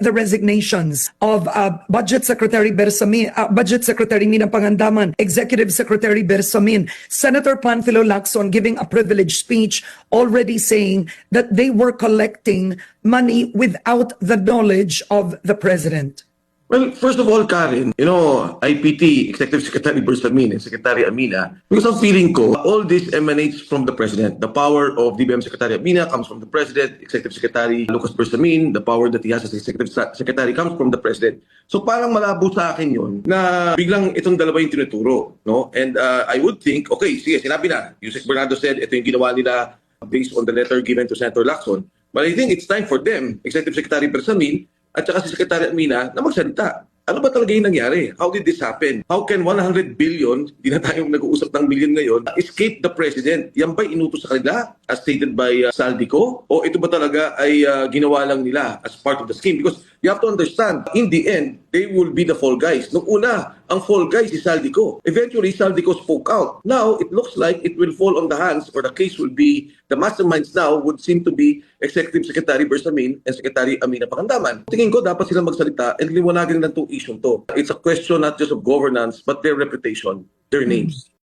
the resignations of uh, Budget Secretary Bersamin, uh, Budget Secretary Mina Pangandaman, Executive Secretary Bersamin, Senator Panfilo Lacson giving a privileged speech already saying that they were collecting money without the knowledge of the president. Well, first of all, Karen, you know, IPT, Executive Secretary Bersamin and Secretary Amina, because ang feeling ko, all this emanates from the President. The power of DBM Secretary Amina comes from the President, Executive Secretary Lucas Bersamin, the power that he has as Executive Secretary comes from the President. So parang malabo sa akin yun na biglang itong dalawa yung tinuturo. No? And uh, I would think, okay, sige, sinabi na. Yusek Bernardo said, ito yung ginawa nila based on the letter given to Senator Lacson. But I think it's time for them, Executive Secretary Bersamin, at saka si Secretary Amina na magsalita. Ano ba talaga yung nangyari? How did this happen? How can 100 billion, di na tayo nag-uusap ng billion ngayon, escape the president? Yan ba inutos sa kanila as stated by uh, Saldico? O ito ba talaga ay uh, ginawa lang nila as part of the scheme? Because you have to understand, in the end, they will be the fall guys. Nung una, ang fall guys si Saldico. Eventually, Saldico spoke out. Now, it looks like it will fall on the hands or the case will be, the masterminds now would seem to be Executive Secretary Bersamin and Secretary Amina Pakandaman. Tingin ko dapat sila magsalita and liwanagin lang itong issue to. It's a question not just of governance but their reputation, their names.